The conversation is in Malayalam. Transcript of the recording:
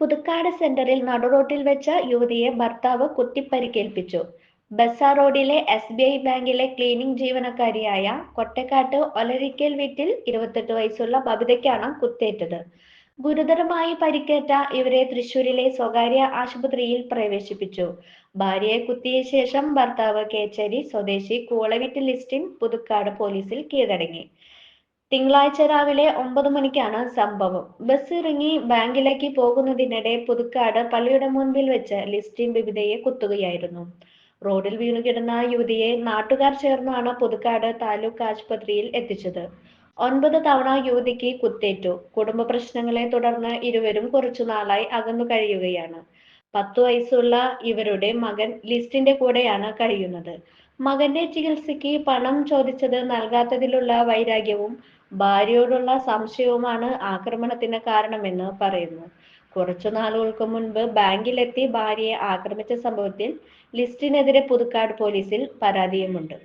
പുതുക്കാട് സെന്ററിൽ നടുറോട്ടിൽ വെച്ച യുവതിയെ ഭർത്താവ് കുത്തിപ്പരിക്കേൽപ്പിച്ചു. ബസാർ റോഡിലെ എസ് ബി ഐ ബാങ്കിലെ ക്ലീനിംഗ് ജീവനക്കാരിയായ കൊട്ടക്കാട്ട് ഒലരിക്കൽ വീട്ടിൽ ഇരുപത്തെട്ട് വയസ്സുള്ള ബബിതയ്ക്കാണ് കുത്തേറ്റത്. ഗുരുതരമായി പരിക്കേറ്റ ഇവരെ തൃശൂരിലെ സ്വകാര്യ ആശുപത്രിയിൽ പ്രവേശിപ്പിച്ചു. ഭാര്യയെ കുത്തിയ ശേഷം ഭർത്താവ് കേച്ചേരി സ്വദേശി കൂളവിറ്റ് ലിസ്റ്റിൻ പുതുക്കാട് പോലീസിൽ കീഴടങ്ങി. തിങ്കളാഴ്ച രാവിലെ ഒമ്പത് മണിക്കാണ് സംഭവം. ബസ് ഇറങ്ങി ബാങ്കിലേക്ക് പോകുന്നതിനിടെ പുതുക്കാട് പള്ളിയുടെ മുൻപിൽ വെച്ച് ലിസ്റ്റിൻ ബിബിതയെ കുത്തുകയായിരുന്നു. റോഡിൽ വീണുകിടന്ന യുവതിയെ നാട്ടുകാർ ചേർന്നാണ് പുതുക്കാട് താലൂക്ക് ആശുപത്രിയിൽ എത്തിച്ചത്. ഒൻപത് തവണ യുവതിക്ക് കുത്തേറ്റു. കുടുംബ പ്രശ്നങ്ങളെ തുടർന്ന് ഇരുവരും കുറച്ചു നാളായി അകന്നു കഴിയുകയാണ്. പത്തു വയസ്സുള്ള ഇവരുടെ മകൻ ലിസ്റ്റിന്റെ കൂടെയാണ് കഴിയുന്നത്. മകന്റെ ചികിത്സയ്ക്ക് പണം ചോദിച്ചത് നൽകാത്തതിലുള്ള വൈരാഗ്യവും ഭാര്യയോടുള്ള സംശയവുമാണ് ആക്രമണത്തിന് കാരണമെന്ന് പറയുന്നു. കുറച്ചു നാളുകൾക്ക് മുൻപ് ബാങ്കിലെത്തി ഭാര്യയെ ആക്രമിച്ച സംഭവത്തിൽ ലിസ്റ്റിനെതിരെ പുതുക്കാട് പോലീസിൽ പരാതിയുമുണ്ട്.